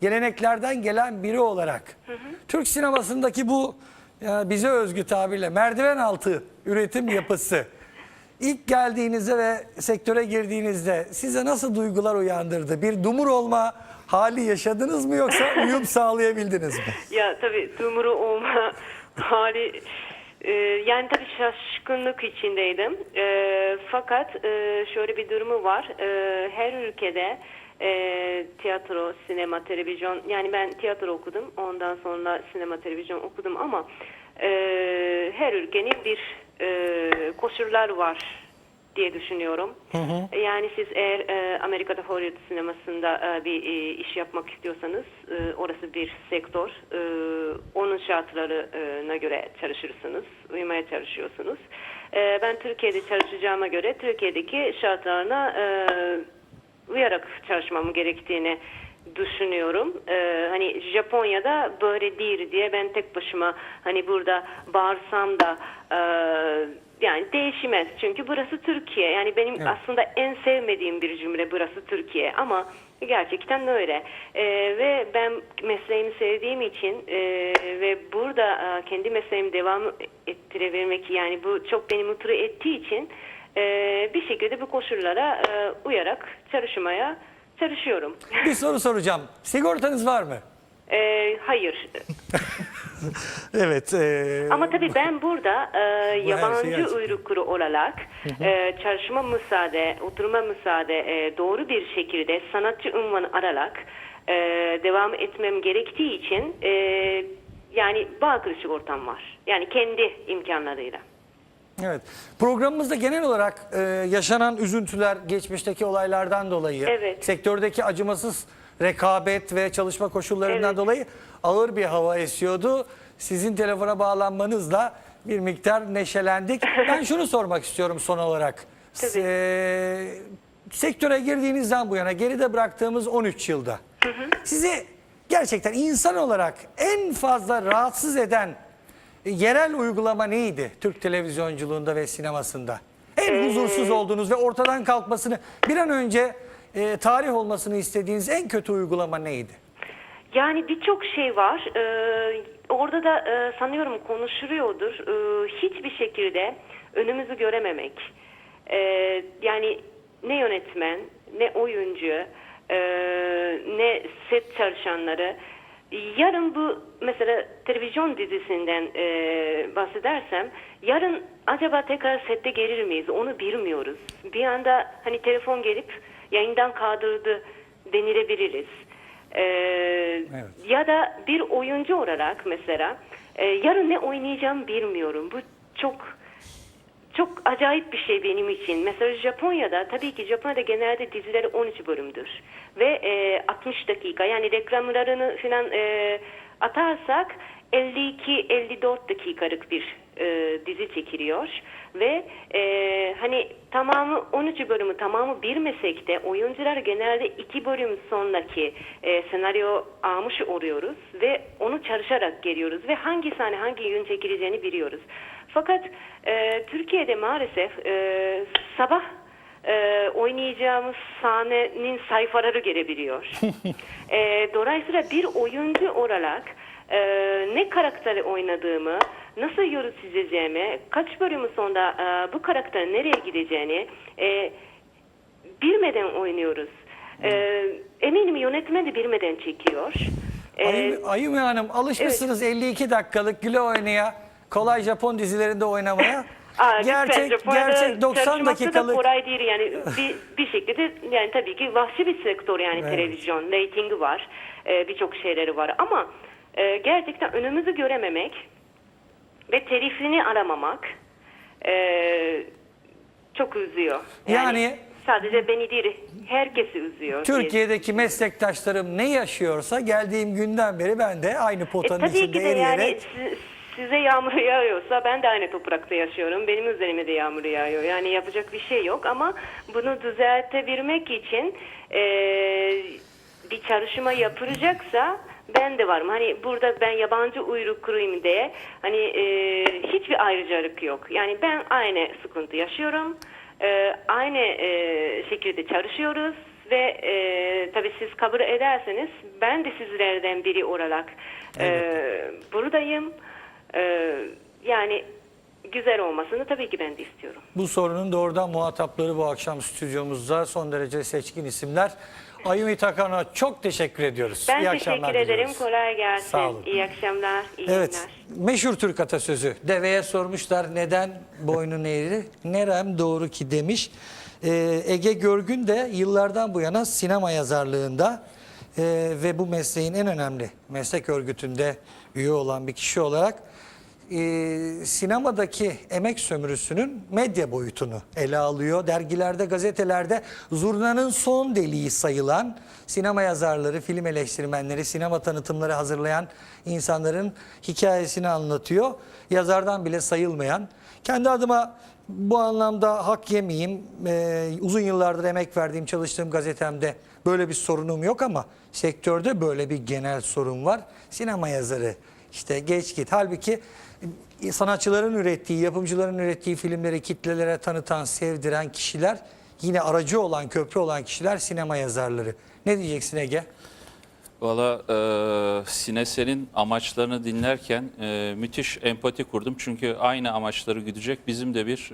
geleneklerden gelen biri olarak Türk sinemasındaki bu ya bize özgü tabirle merdiven altı üretim yapısı ilk geldiğinizde ve sektöre girdiğinizde size nasıl duygular uyandırdı? Bir dumur olma hali yaşadınız mı yoksa uyum sağlayabildiniz mi? Ya tabii dumuru olma hali e, yani tabii şaşkınlık içindeydim. E, fakat e, şöyle bir durumu var. E, her ülkede e, tiyatro, sinema, televizyon yani ben tiyatro okudum. Ondan sonra sinema, televizyon okudum ama e, her ülkenin bir e, koşullar var diye düşünüyorum. Yani siz eğer e, Amerika'da Hollywood sinemasında e, bir e, iş yapmak istiyorsanız e, orası bir sektör. E, onun şartlarına göre çalışırsınız, uymaya çalışıyorsunuz. E, ben Türkiye'de çalışacağıma göre Türkiye'deki şartlarına e, uyarak çalışmam gerektiğini düşünüyorum. Ee, hani Japonya'da böyle değil diye ben tek başıma hani burada bağırsam da e, yani değişmez. Çünkü burası Türkiye. Yani benim Evet. aslında en sevmediğim bir cümle burası Türkiye ama gerçekten öyle. Ee, ve ben mesleğimi sevdiğim için e, ve burada e, kendi mesleğimi devam ettirebilmek yani bu çok beni mutlu ettiği için e, bir şekilde bu koşullara e, uyarak çalışmaya çalışıyorum. Bir soru soracağım. Sigortanız var mı? E, hayır. Evet. e, Ama tabii ben burada e, şeyi yabancı açıklıyor. uyruklu olarak e, çalışma müsaade, oturma müsaade e, doğru bir şekilde sanatçı unvanı alarak e, devam etmem gerektiği için e, yani Bağkur sigortam var. Yani kendi imkanlarıyla. Evet. Programımızda genel olarak e, yaşanan üzüntüler, geçmişteki olaylardan dolayı, Evet. sektördeki acımasız rekabet ve çalışma koşullarından Evet. dolayı ağır bir hava esiyordu. Sizin telefona bağlanmanızla bir miktar neşelendik. ben şunu sormak istiyorum son olarak. Tabii. E, sektöre girdiğinizden bu yana geride bıraktığımız 13 yılda sizi gerçekten insan olarak en fazla rahatsız eden yerel uygulama neydi Türk televizyonculuğunda ve sinemasında? En huzursuz olduğunuz ve ortadan kalkmasını bir an önce e, tarih olmasını istediğiniz en kötü uygulama neydi? Yani birçok şey var. Ee, orada da e, sanıyorum konuşuluyordur. Ee, hiçbir şekilde önümüzü görememek. Ee, yani ne yönetmen, ne oyuncu, e, ne set çalışanları. Yarın bu mesela televizyon dizisinden e, bahsedersem yarın acaba tekrar sette gelir miyiz onu bilmiyoruz. Bir anda hani telefon gelip yayından kaldırdı denilebiliriz. Ee, Ya da bir oyuncu olarak mesela e, yarın ne oynayacağım bilmiyorum. Bu çok çok acayip bir şey benim için. Mesela Japonya'da tabii ki Japonya'da genelde dizileri 13 bölümdür ve e, 60 dakika yani reklamlarını falan e, atarsak 52-54 dakikalık bir e, dizi çekiliyor ve e, hani tamamı 13 bölümü tamamı bilmesek de oyuncular genelde iki bölüm sonraki e, senaryo almış oluyoruz ve onu çalışarak geliyoruz ve hangi sahne hangi gün çekileceğini biliyoruz. Fakat e, Türkiye'de maalesef e, sabah e, oynayacağımız sahnenin sayfaları gelebiliyor. e, dolayısıyla bir oyuncu olarak e, ne karakteri oynadığımı, nasıl yolu çizeceğimi, kaç bölümü sonra e, bu karakter nereye gideceğini e, bilmeden oynuyoruz. E, eminim yönetmen de bilmeden çekiyor. E, Ayı, Ayıme Hanım alışmışsınız 52 dakikalık güle oynaya, kolay Japon dizilerinde oynamaya. Aa, gerçek gerçek 90 çalışması da dakikalık kolay değil yani bir, bir şekilde yani tabii ki vahşi bir sektör yani Evet. televizyon, reytingi var, e, birçok şeyleri var ama e, gerçekten önümüzü görememek ve telifini aramamak e, çok üzüyor. Yani- sadece beni değil herkesi üzüyor. diye Türkiye'deki meslektaşlarım ne yaşıyorsa geldiğim günden beri ben de aynı E, potanın tabii içinde ki de yani eriyerek si- size yağmur yağıyorsa ben de aynı toprakta yaşıyorum. Benim üzerime de yağmur yağıyor. Yani yapacak bir şey yok ama bunu düzeltebilmek için e, bir çalışma yapılacaksa ben de varım. Hani burada ben yabancı uyrukluyum diye hani e, hiçbir ayrıcalık yok. Yani ben aynı sıkıntı yaşıyorum. E, aynı e, şekilde çalışıyoruz ve e, tabii siz kabul ederseniz ben de sizlerden biri olarak e, buradayım. E, yani güzel olmasını tabii ki ben de istiyorum. Bu sorunun doğrudan muhatapları bu akşam stüdyomuzda son derece seçkin isimler. Ayumi Takan'a çok teşekkür ediyoruz. Ben İyi teşekkür akşamlar ederim. diliyoruz. Kolay gelsin. Sağ olun. İyi akşamlar. iyi Evet, günler. meşhur Türk atasözü. Deveye sormuşlar neden boynun eğri? Nerem doğru ki demiş. Ee, Ege Görgün de yıllardan bu yana sinema yazarlığında e, ve bu mesleğin en önemli meslek örgütünde üye olan bir kişi olarak e, sinemadaki emek sömürüsünün medya boyutunu ele alıyor. Dergilerde, gazetelerde zurnanın son deliği sayılan sinema yazarları, film eleştirmenleri, sinema tanıtımları hazırlayan insanların hikayesini anlatıyor. Yazardan bile sayılmayan. Kendi adıma bu anlamda hak yemeyeyim. Ee, uzun yıllardır emek verdiğim, çalıştığım gazetemde böyle bir sorunum yok ama sektörde böyle bir genel sorun var. Sinema yazarı işte geç git. Halbuki e, sanatçıların ürettiği, yapımcıların ürettiği filmleri kitlelere tanıtan, sevdiren kişiler yine aracı olan, köprü olan kişiler sinema yazarları. Ne diyeceksin Ege? Valla e, Sinesel'in amaçlarını dinlerken e, müthiş empati kurdum. Çünkü aynı amaçları güdecek bizim de bir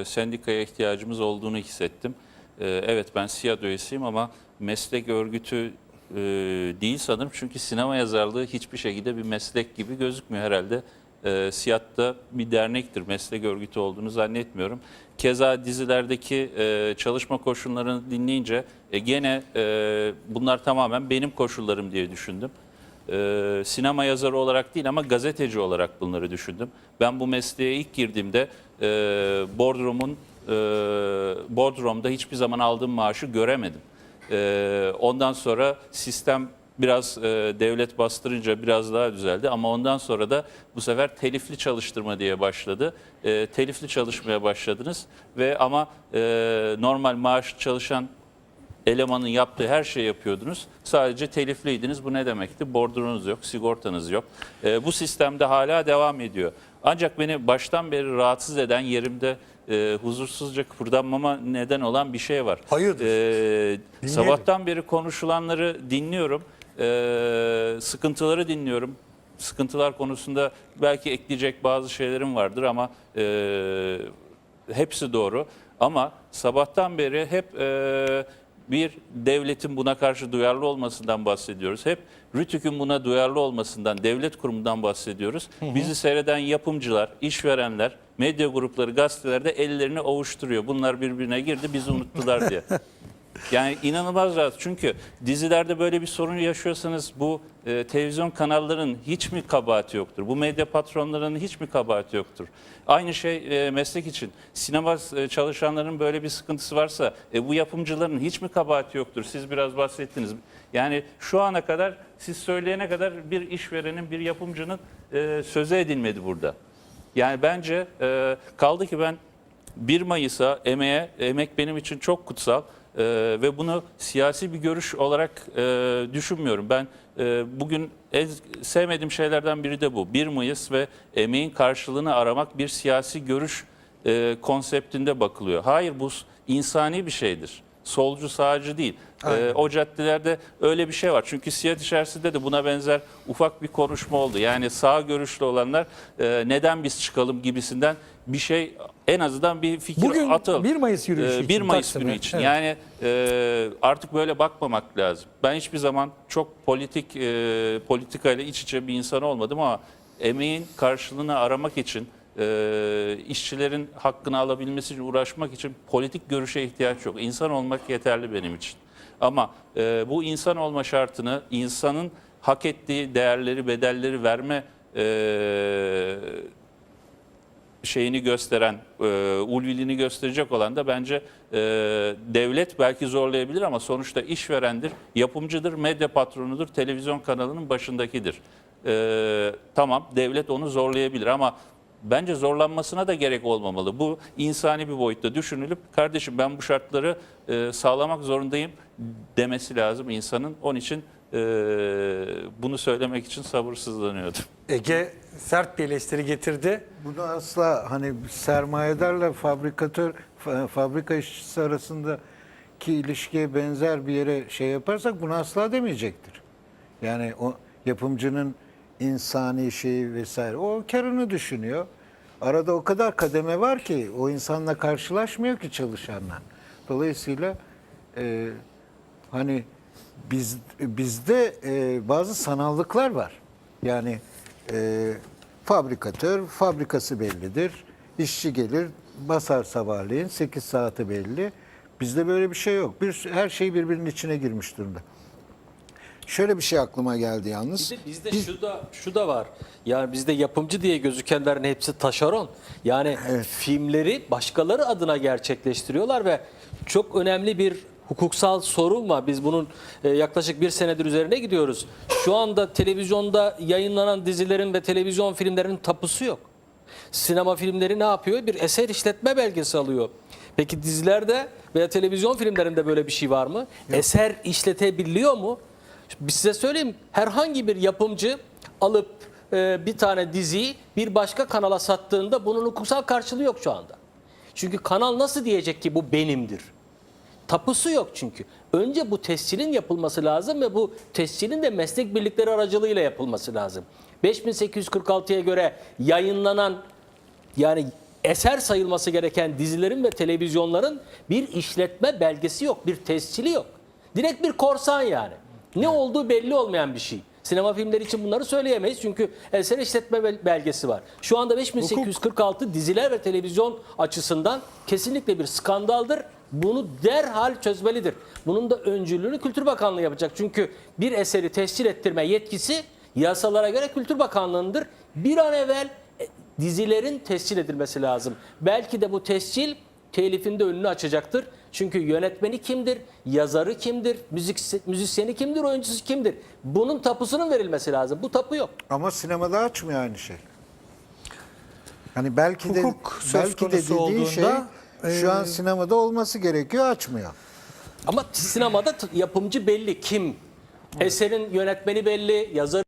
e, sendikaya ihtiyacımız olduğunu hissettim. E, evet ben SİAD üyesiyim ama meslek örgütü e, değil sanırım. Çünkü sinema yazarlığı hiçbir şekilde bir meslek gibi gözükmüyor herhalde. E, SİAD'da bir dernektir, meslek örgütü olduğunu zannetmiyorum. Keza dizilerdeki e, çalışma koşullarını dinleyince e, gene e, bunlar tamamen benim koşullarım diye düşündüm. E, sinema yazarı olarak değil ama gazeteci olarak bunları düşündüm. Ben bu mesleğe ilk girdiğimde e, boardroom'un e, boardroom'da hiçbir zaman aldığım maaşı göremedim. E, ondan sonra sistem biraz e, devlet bastırınca biraz daha düzeldi ama ondan sonra da bu sefer telifli çalıştırma diye başladı. E, telifli çalışmaya başladınız ve ama e, normal maaş çalışan elemanın yaptığı her şeyi yapıyordunuz. Sadece telifliydiniz. Bu ne demekti? Bordronuz yok, sigortanız yok. E, bu sistemde hala devam ediyor. Ancak beni baştan beri rahatsız eden yerimde e, huzursuzca kıpırdanmama neden olan bir şey var. Hayırdır? E, sabahtan beri konuşulanları dinliyorum. E, sıkıntıları dinliyorum. Sıkıntılar konusunda belki ekleyecek bazı şeylerim vardır ama e, hepsi doğru. Ama sabahtan beri hep e, bir devletin buna karşı duyarlı olmasından bahsediyoruz. Hep RTÜK'ün buna duyarlı olmasından, devlet kurumundan bahsediyoruz. Bizi seyreden yapımcılar, işverenler, medya grupları, gazetelerde ellerini ovuşturuyor. Bunlar birbirine girdi, bizi unuttular diye. Yani inanılmaz rahat. Çünkü dizilerde böyle bir sorun yaşıyorsanız bu e, televizyon kanallarının hiç mi kabahati yoktur? Bu medya patronlarının hiç mi kabahati yoktur? Aynı şey e, meslek için. Sinema e, çalışanların böyle bir sıkıntısı varsa e, bu yapımcıların hiç mi kabahati yoktur? Siz biraz bahsettiniz. Yani şu ana kadar siz söyleyene kadar bir işverenin, bir yapımcının e, söze edilmedi burada. Yani bence e, kaldı ki ben 1 Mayıs'a emeğe, emek benim için çok kutsal e, ve bunu siyasi bir görüş olarak e, düşünmüyorum. Ben e, bugün en sevmediğim şeylerden biri de bu. 1 Mayıs ve emeğin karşılığını aramak bir siyasi görüş e, konseptinde bakılıyor. Hayır bu insani bir şeydir. Solcu sağcı değil. E, o caddelerde öyle bir şey var. Çünkü Siyah içerisinde de buna benzer ufak bir konuşma oldu. Yani sağ görüşlü olanlar e, neden biz çıkalım gibisinden bir şey en azından bir fikir Bugün atıl. 1 Mayıs yürüyüşü Ee, için, 1 Mayıs günü için. Evet. Yani e, artık böyle bakmamak lazım. Ben hiçbir zaman çok politik e, politikayla iç içe bir insan olmadım ama emeğin karşılığını aramak için e, işçilerin hakkını alabilmesi için uğraşmak için politik görüşe ihtiyaç yok. İnsan olmak yeterli benim için. Ama e, bu insan olma şartını insanın hak ettiği değerleri, bedelleri verme e, şeyini gösteren, e, ulviliğini gösterecek olan da bence e, devlet belki zorlayabilir ama sonuçta işverendir, yapımcıdır, medya patronudur, televizyon kanalının başındakidir. E, tamam devlet onu zorlayabilir ama bence zorlanmasına da gerek olmamalı. Bu insani bir boyutta düşünülüp kardeşim ben bu şartları e, sağlamak zorundayım demesi lazım insanın. Onun için e, bunu söylemek için sabırsızlanıyordum. Ege sert bir eleştiri getirdi. Bunu asla hani sermayedarla fabrikatör, fa- fabrika işçisi arasında ilişkiye benzer bir yere şey yaparsak bunu asla demeyecektir. Yani o yapımcının insani şeyi vesaire o karını düşünüyor. Arada o kadar kademe var ki o insanla karşılaşmıyor ki çalışanla. Dolayısıyla e, hani biz bizde e, bazı sanallıklar var. Yani e, fabrikatör fabrikası bellidir. İşçi gelir basar sabahleyin 8 saati belli. Bizde böyle bir şey yok. Bir her şey birbirinin içine girmiş durumda. Şöyle bir şey aklıma geldi yalnız. Bir de bizde şu da şu da var. Yani bizde yapımcı diye gözükenlerin hepsi taşeron. Yani filmleri başkaları adına gerçekleştiriyorlar ve çok önemli bir hukuksal sorun var. Biz bunun e, yaklaşık bir senedir üzerine gidiyoruz. Şu anda televizyonda yayınlanan dizilerin ve televizyon filmlerinin tapusu yok. Sinema filmleri ne yapıyor? Bir eser işletme belgesi alıyor. Peki dizilerde veya televizyon filmlerinde böyle bir şey var mı? Eser işletebiliyor mu? Bir size söyleyeyim. Herhangi bir yapımcı alıp e, bir tane diziyi bir başka kanala sattığında bunun hukuksal karşılığı yok şu anda. Çünkü kanal nasıl diyecek ki bu benimdir? Tapusu yok çünkü. Önce bu tescilin yapılması lazım ve bu tescilin de meslek birlikleri aracılığıyla yapılması lazım. 5846'ya göre yayınlanan yani eser sayılması gereken dizilerin ve televizyonların bir işletme belgesi yok, bir tescili yok. Direkt bir korsan yani. Ne olduğu belli olmayan bir şey. Sinema filmleri için bunları söyleyemeyiz çünkü eser işletme bel- belgesi var. Şu anda 5846 diziler ve televizyon açısından kesinlikle bir skandaldır. Bunu derhal çözmelidir. Bunun da öncülüğünü Kültür Bakanlığı yapacak. Çünkü bir eseri tescil ettirme yetkisi yasalara göre Kültür Bakanlığı'ndır. Bir an evvel e, dizilerin tescil edilmesi lazım. Belki de bu tescil telifin de önünü açacaktır. Çünkü yönetmeni kimdir, yazarı kimdir, müzik müzisyeni kimdir, oyuncusu kimdir? Bunun tapusunun verilmesi lazım. Bu tapu yok. Ama sinemada açmıyor aynı şey. Hani belki de Hukuk söz belki de dediği şey olduğunda, şu an e, sinemada olması gerekiyor açmıyor. Ama sinemada yapımcı belli kim? Eserin yönetmeni belli, yazarı